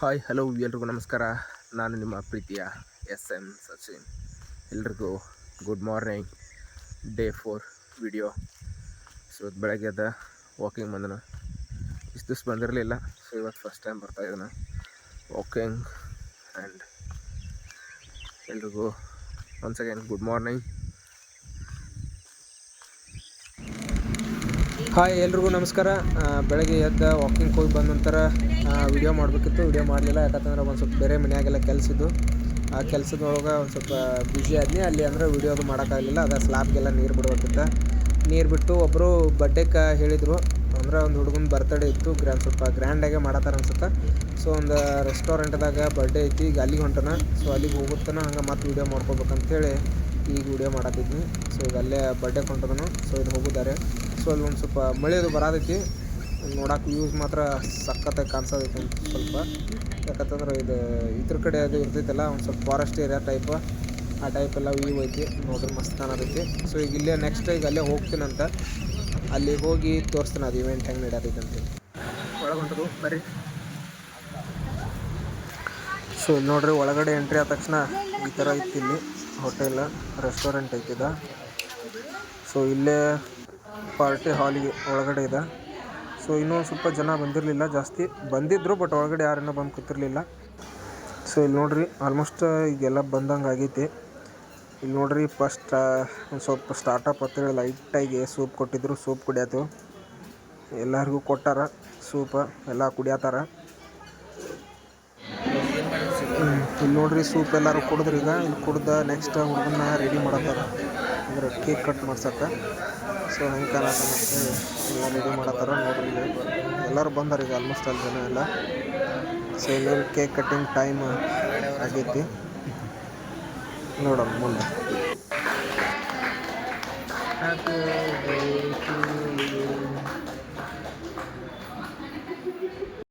Hi hello ಎಲ್ರಿಗೂ ನಮಸ್ಕಾರ. ನಾನು ನಿಮ್ಮ ಪ್ರೀತಿಯ ಎಸ್ ಎಂ ಸಚಿನ್. ಎಲ್ರಿಗೂ good morning day four video so ಇವತ್ತು ಬೆಳಗ್ಗೆ ಎದ್ದ ವಾಕಿಂಗ್ ಬಂದನು? ಇಷ್ಟು ದಿವ್ಸ ಬಂದಿರಲಿಲ್ಲ. ಸೊ ಇವತ್ತು ಫಸ್ಟ್ ಟೈಮ್ ಬರ್ತಾ ಇದ್ದಾನೆ. ವಾಕಿಂಗ್ ಆ್ಯಂಡ್ ಎಲ್ರಿಗೂ once again good morning hi, ಎಲ್ರಿಗೂ ನಮಸ್ಕಾರ. ಬೆಳಗ್ಗೆ ಎದ್ದ ವಾಕಿಂಗ್ ಹೋಗಿ ಬಂದ ನಂತರ ವಿಡಿಯೋ ಮಾಡಬೇಕಿತ್ತು. ವಿಡಿಯೋ ಮಾಡಲಿಲ್ಲ, ಯಾಕಂತಂದ್ರೆ ಒಂದು ಸ್ವಲ್ಪ ಬೇರೆ ಮನೆಯಾಗೆಲ್ಲ ಕೆಲಸ ಇದ್ದು. ಆ ಕೆಲಸದೊಳಗೆ ಒಂದು ಸ್ವಲ್ಪ ಬ್ಯುಸಿ ಆದ್ನಿ. ಅಲ್ಲಿ ಅಂದ್ರೆ ವಿಡಿಯೋ ಅದು ಮಾಡೋಕ್ಕಾಗಲಿಲ್ಲ. ಅದು ಸ್ಲಾಬ್ಗೆಲ್ಲ ನೀರು ಬಿಡ್ಬೇಕಿತ್ತು. ನೀರು ಬಿಟ್ಟು ಒಬ್ಬರು ಬಡ್ಡೆಗೆ ಹೇಳಿದರು. ಅಂದ್ರೆ ಒಂದು ಹುಡುಗನ ಬರ್ತಡೇ ಇತ್ತು. ಗ್ರ್ಯಾಂಡ್ ಸ್ವಲ್ಪ ಗ್ರ್ಯಾಂಡಾಗೆ ಮಾಡತ್ತಾರ ಅನ್ಸುತ್ತೆ. ಸೊ ಒಂದು ರೆಸ್ಟೋರೆಂಟ್ದಾಗ ಬರ್ಡೇ ಐತಿ. ಈಗ ಅಲ್ಲಿಗೆ ಹೊಂಟನ. ಸೊ ಅಲ್ಲಿಗೆ ಹೋಗುತ್ತಾನ. ಹಂಗೆ ಮತ್ತೆ ವಿಡಿಯೋ ಮಾಡ್ಕೋಬೇಕಂತೇಳಿ ಈಗ ವಿಡಿಯೋ ಮಾಡತ್ತಿದ್ನಿ. ಸೊ ಈಗ ಅಲ್ಲೇ ಬರ್ಡೇ ಹೊಂಟದನು. ಸೊ ಇದು ಹೋಗಿದ್ದಾರೆ. ಸೊ ಅಲ್ಲಿ ಒಂದು ಸ್ವಲ್ಪ ಮಳೆ ಅದು ಬರತೈತಿ ನೋಡಕ್ಕೆ ವ್ಯೂಸ್ ಮಾತ್ರ ಸಖತ್ತಾಗಿ ಕಾಣಿಸೋದೈತೆ ಒಂದು ಸ್ವಲ್ಪ. ಯಾಕಂತಂದ್ರೆ ಇದು ಇದ್ರ ಕಡೆ ಅದು ಇರ್ತೈತಲ್ಲ, ಒಂದು ಸ್ವಲ್ಪ ಫಾರೆಸ್ಟ್ ಏರಿಯಾ ಟೈಪ್ ಆ ಟೈಪ್ ಎಲ್ಲ ವ್ಯೂ ಐತಿ. ನೋಡ್ರಿ ಮಸ್ತ್ ಕಾಣತೈತಿ. ಸೊ, ಈಗ ಇಲ್ಲೇ ನೆಕ್ಸ್ಟ್ ಈಗ ಅಲ್ಲೇ ಹೋಗ್ತೀನಂತ. ಅಲ್ಲಿಗೆ ಹೋಗಿ ತೋರಿಸ್ತೀನಿ ಅದು ಇವೆಂಟ್ ಹೆಂಗೆ ನಡೆಯತೈತೆ ಅಂತೇಳಿ ಒಳಗೆ ಹೊಂಟದು ಬರ್ರಿ. ಸೊ ಇಲ್ಲಿ ನೋಡ್ರಿ ಒಳಗಡೆ ಎಂಟ್ರಿ ಆದ ತಕ್ಷಣ ಈ ಥರ ಇತ್ತು ಇಲ್ಲಿ. ಹೋಟೆಲ್ ರೆಸ್ಟೋರೆಂಟ್ ಐತಿದ ಸೊ, ಇಲ್ಲೇ ಪಾರ್ಟಿ ಹಾಲಿಗೆ ಒಳಗಡೆ ಇದೆ. ಸೊ ಇನ್ನೂ ಸ್ವಲ್ಪ ಜನ ಬಂದಿರಲಿಲ್ಲ, ಜಾಸ್ತಿ ಬಂದಿದ್ರು ಬಟ್ ಒಳಗಡೆ ಯಾರನ್ನೂ ಬಂದು ಕೂತಿರಲಿಲ್ಲ. ಸೊ ಇಲ್ಲಿ ನೋಡ್ರಿ ಆಲ್ಮೋಸ್ಟ್ ಈಗೆಲ್ಲ ಬಂದಂಗೆ ಆಗೈತಿ. ಇಲ್ಲಿ ನೋಡ್ರಿ ಫಸ್ಟ್ ಒಂದು ಸ್ವಲ್ಪ ಸ್ಟಾರ್ಟಪ್ ಹತ್ತಿರ ಲೈಟಾಗಿ ಸೂಪ್ ಕೊಟ್ಟಿದ್ರು, ಸೂಪ್ ಕುಡಿಯತ್ತು ಎಲ್ಲರಿಗೂ ಕೊಟ್ಟಾರ, ಸೂಪ ಎಲ್ಲ ಕುಡಿಯತ್ತಾರ. ಇಲ್ಲಿ ನೋಡ್ರಿ, ಸೂಪ್ ಎಲ್ಲರೂ ಈಗ. ಇಲ್ಲಿ ಕುಡ್ದ ನೆಕ್ಸ್ಟ್ ಹುಡುಗನ್ನ ರೆಡಿ ಮಾಡತ್ತಾರ. ಅಂದ್ರೆ ಕೇಕ್ ಕಟ್ ಮಾಡ್ಸಕ್ಕೆ ಸೊ ಹೆಂಗೆ ಕಾಣತ್ತ ಅಂತೇಳಿ ಎಲ್ಲ ರೆಡಿ ಮಾಡತ್ತಾರ ನೋಡ್ರಿ ಎಲ್ಲರೂ ಬಂದಾರ ಈಗ ಆಲ್ಮೋಸ್ಟ್ ಅಲ್ಲಿ ಜನ ಎಲ್ಲ. ಸೊ ಇಲ್ಲಿ ಕೇಕ್ ಕಟ್ಟಿಂಗ್ ಟೈಮ್ ಆಗೈತಿ. ನೋಡೋಣ ಮುಂದೆ.